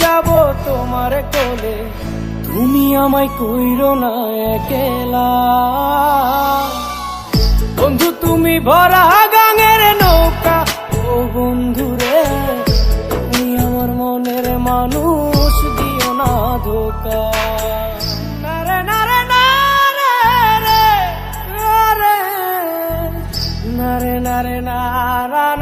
যাব তোমার কোলে। তুমি আমায় কইরো না একেলা। বন্ধু তুমি ভরা গাঙের নৌকা। ও বন্ধু রে তুমি আমার মনের মানুষ দিও না ধোকা। নারে নারে নারে রে, নারে নারে নারে নারা না নারে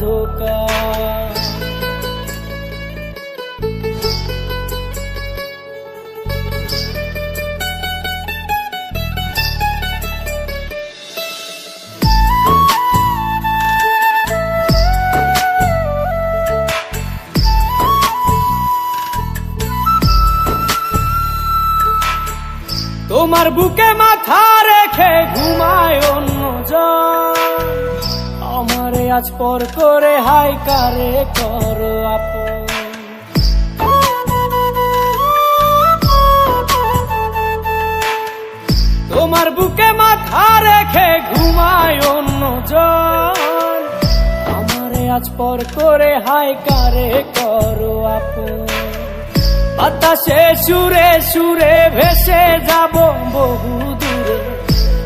ধোকা তোমার বুকে মাথা রেখে ঘুমায় অন্য জন আমারে আজ পর করে হাই কারে করো তোমার বুকে মাথা রেখে ঘুমায় অন্য জন আমারে আজ পর করে হাই কারে করো বাতাসে সুরে সুরে ভেসে যাব বহু দূরে